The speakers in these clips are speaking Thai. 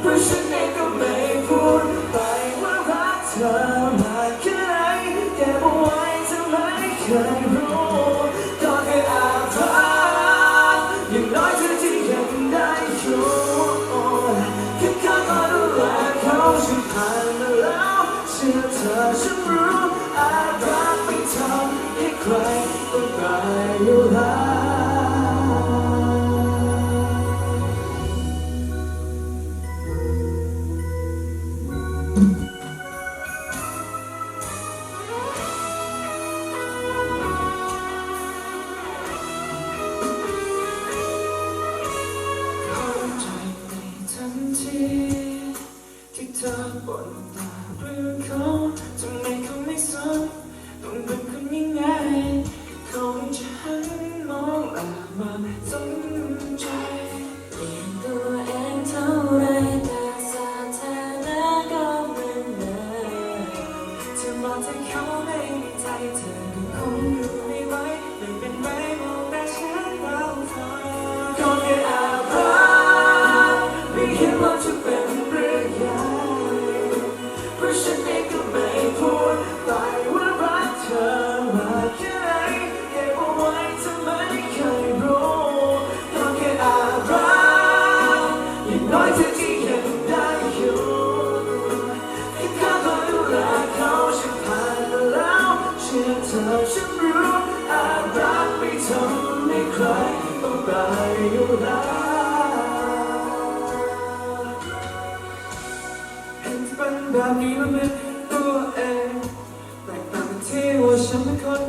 เพราะฉันเองก็ไม่พูดไปว่ารักเธอมากแค่ไหนเก็เอาไว้จะไม่เคยรู้ก็แค่อาภาพอย่งน้อยเธอจะยังได้ยู่แค่ข้าก็ดูแลเขาผ่านมาแล้วเชื่อเธอฉันรู้อาภาพไม่ทำให้ใครต้องไป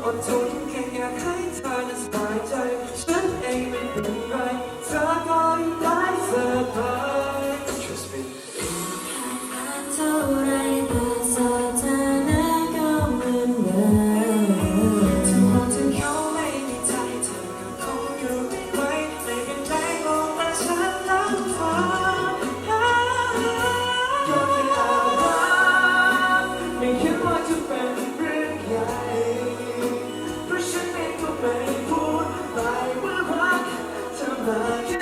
我从天涯海。love.